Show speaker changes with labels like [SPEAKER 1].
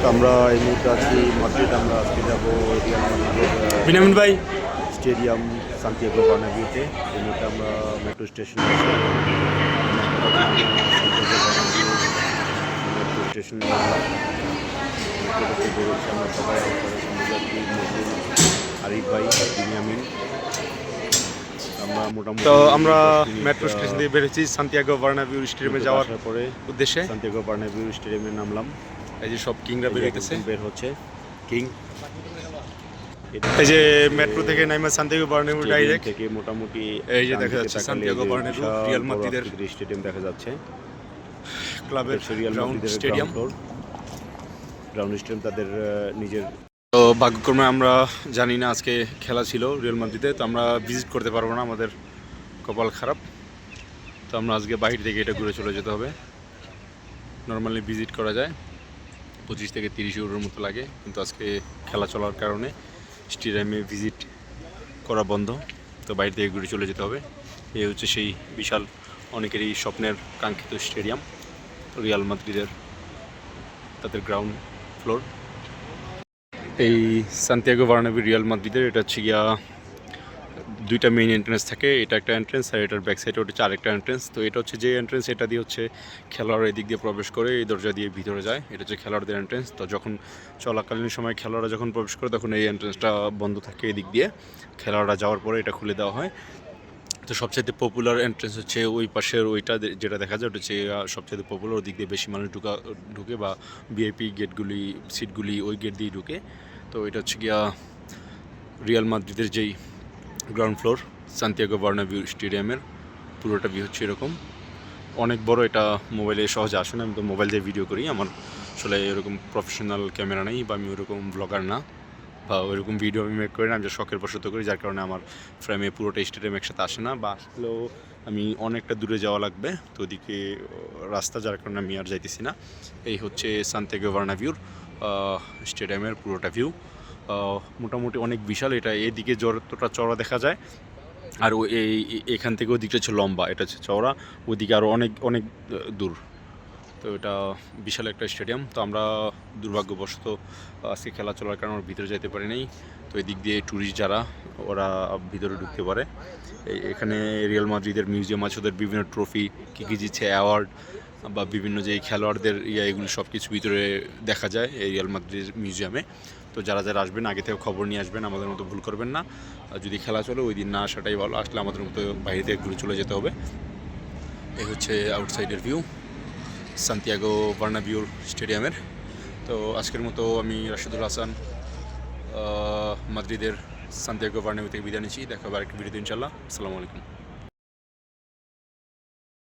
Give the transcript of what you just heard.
[SPEAKER 1] তো আমরা এই মুহূর্তে আছি মাদ্রিদ আমরা আজকে যাব
[SPEAKER 2] বিনামিন ভাই।
[SPEAKER 1] স্টেডিয়াম সান্তিয়াগো বার্নাবিউতে। এই মুহূর্তে আমরা মেট্রো স্টেশনে মেট্রো স্টেশনে আমরা সবাই আরিফ ভাই বিনিয়ামিন। মোটামুটি
[SPEAKER 2] তো আমরা মেট্রো স্টেশন দিয়ে বেরোচ্ছি সান্তিয়াগো বার্নাবিউ স্টেডিয়ামে যাওয়ার
[SPEAKER 1] পরে
[SPEAKER 2] উদ্দেশ্যে।
[SPEAKER 1] সান্তিয়াগো বার্নাবিউ স্টেডিয়ামে নামলাম।
[SPEAKER 2] এই যে সব কিংরা বেরোতেছে
[SPEAKER 1] এখন বের হচ্ছে। কিং।
[SPEAKER 2] এই যে মেট্রো থেকে নাইমা সান্তিয়াগো
[SPEAKER 1] স্টেডিয়াম
[SPEAKER 2] ডাইরেক্ট
[SPEAKER 1] থেকে মোটামুটি
[SPEAKER 2] এই যে দেখা যাচ্ছে সান্তিয়াগো
[SPEAKER 1] বিশাল
[SPEAKER 2] রিয়াল মাদ্রিদের
[SPEAKER 1] স্টেডিয়াম দেখা যাচ্ছে।
[SPEAKER 2] ক্লাবের গ্রাউন্ড
[SPEAKER 1] মাদ্রিদের
[SPEAKER 2] স্টেডিয়াম
[SPEAKER 1] গ্রাউন্ড স্টেডিয়াম তাদের নিজের
[SPEAKER 2] তো ভাগ্যক্রমে আমরা জানি না আজকে খেলা ছিল রিয়াল মাদ্রিদে তো আমরা ভিজিট করতে পারব না আমাদের কপাল খারাপ। তো আমরা আজকে বাইরে থেকে এটা ঘুরে চলে যেতে হবে। নর্মালি ভিজিট করা যায়। পঁচিশ থেকে তিরিশ ইউরোর মতো লাগে, কিন্তু আজকে খেলা চলার কারণে স্টেডিয়ামে ভিজিট করা বন্ধ, তো বাইরে থেকে ঘুরে চলে যেতে হবে। এ হচ্ছে সেই বিশাল, অনেকেরই স্বপ্নের কাঙ্ক্ষিত স্টেডিয়াম রিয়াল মাদ্রিদের তাদের গ্রাউন্ড ফ্লোর এই সান্তিয়াগো বার্নাবি রিয়াল মাদ্রিদের এটা হচ্ছে গিয়া দুইটা মেইন এন্ট্রেন্স থাকে, এটা একটা এন্ট্রেন্স আর এটার ব্যাক সাইডে হচ্ছে আরেকটা এন্ট্রেন্স তো এটা হচ্ছে যে এন্ট্রেন্স এটা দিয়ে হচ্ছে খেলোয়াড় এদিক দিয়ে প্রবেশ করে, এই দরজা দিয়ে ভিতরে যায়। এটা হচ্ছে খেলোয়াড়দের এন্ট্রেন্স তো যখন চলাকালীন সময় খেলোয়াড়রা যখন প্রবেশ করে, তখন এই এন্ট্রেন্সটা বন্ধ থাকে এদিক দিয়ে। খেলোয়াড়রা যাওয়ার পরে এটা খুলে দেওয়া হয়। তো সবচাইতে পপুলার এন্ট্রেন্স হচ্ছে ওই পাশের ওইটা যেটা দেখা যায়, ওটা হচ্ছে সবচাইতে পপুলার ওদিক দিয়ে বেশি মানুষ ঢুকা ঢুকে বা ভিআইপি গেটগুলি সিটগুলি ওই গেট দিয়ে ঢুকে। তো এটা হচ্ছে গিয়া রিয়াল মাদ্রিদের যেই গ্রাউন্ড ফ্লোর সান্তিয়াগো বার্নাভিউ স্টেডিয়ামের পুরোটা ভিউ হচ্ছে এরকম। অনেক বড় এটা মোবাইলে সহজে আসে না, আমি তো মোবাইল দিয়ে ভিডিও করি। আমার আসলে এরকম প্রফেশনাল ক্যামেরা নেই বা আমি ওরকম ব্লগার না বা ওইরকম ভিডিও আমি মেক করি না, আমি শখের বশত করি, যার কারণে আমার ফ্রেমে পুরোটা স্টেডিয়াম একসাথে আসে না। বা আসলেও আমি অনেকটা দূরে যাওয়া লাগবে, তো ওদিকে রাস্তা, যার কারণে আমি আর যাইতেছি না। এই হচ্ছে সান্তিয়াগো বার্নাভিউর স্টেডিয়ামের পুরোটা ভিউ মোটামুটি অনেক বিশাল। এটা এদিকে যতটা চড়া দেখা যায়, আর এই এখান থেকে ওদিকটা হচ্ছে লম্বা, এটা হচ্ছে চওড়া। ওদিকে আরও অনেক অনেক দূর। তো এটা বিশাল একটা স্টেডিয়াম। তো আমরা দুর্ভাগ্যবশত আজকে খেলা চলার কারণে ওর ভিতরে যেতে পারি নাই। তো এদিক দিয়ে ট্যুরিস্ট যারা, ওরা ভিতরে ঢুকতে পারে। এখানে রিয়াল মাদ্রিদের মিউজিয়াম আছে, ওদের বিভিন্ন ট্রফি কী কী জিতছে অ্যাওয়ার্ড বা বিভিন্ন যে খেলোয়াড়দের ইয়া, এগুলো সব কিছু ভিতরে দেখা যায় এই রিয়াল মাদ্রিদ মিউজিয়ামে। তো যারা যারা আসবেন, আগে থেকে খবর নিয়ে আসবেন, আমাদের মতো ভুল করবেন না। আর যদি খেলা চলে, ওই দিন না আসাটাই ভালো। আসলে আমাদের মতো বাইরে থেকে ঘুরে চলে যেতে হবে। এই হচ্ছে আউটসাইডের ভিউ সান্তিয়াগো বার্নাবিউর স্টেডিয়ামের তো আজকের মতো আমি রাশিদুল হাসান মাদ্রিদের সান্তিয়াগো বার্নাবিউ থেকে বিদায় নিচ্ছি। দেখা হবে আরেকটি ভিডিও ইনশাল্লাহ আসসালামু আলাইকুম।